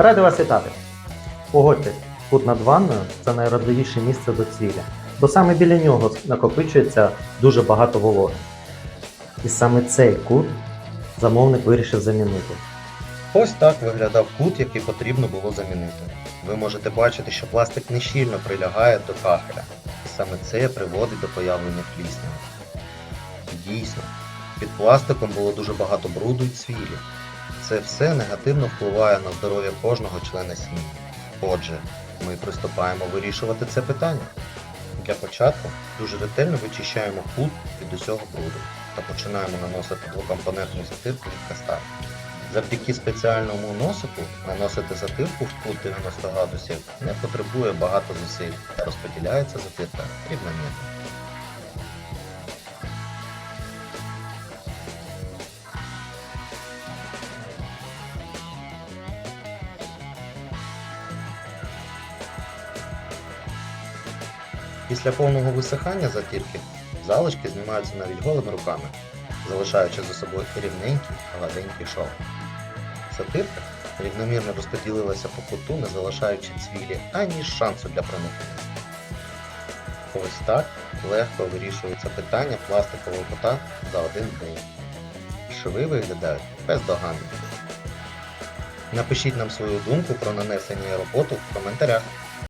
Радий вас вітати. Погодьтесь, кут над ванною це найрадливіше місце до цвілля, бо саме біля нього накопичується дуже багато вологи. І саме цей кут замовник вирішив замінити. Ось так виглядав кут, який потрібно було замінити. Ви можете бачити, що пластик нещільно прилягає до кахеля, і саме це приводить до появлення плісняви. Дійсно, під пластиком було дуже багато бруду і цвілі. Це все негативно впливає на здоров'я кожного члена сім'ї. Отже, ми приступаємо вирішувати це питання. Для початку дуже ретельно вичищаємо кут від усього бруду та починаємо наносити двокомпонентну затирку від кастар. Завдяки спеціальному носику наносити затирку в кут 90 градусів не потребує багато зусиль та розподіляється затирка рівномірно. Після повного висихання затірки залишки знімаються навіть голими руками, залишаючи за собою рівненький, гладенький шов. Затирка рівномірно розподілилася по куту, не залишаючи цвілі ані шансу для проникнення. Ось так легко вирішується питання пластикового кота за один день. Шви виглядають бездоганно. Напишіть нам свою думку про нанесення роботу в коментарях.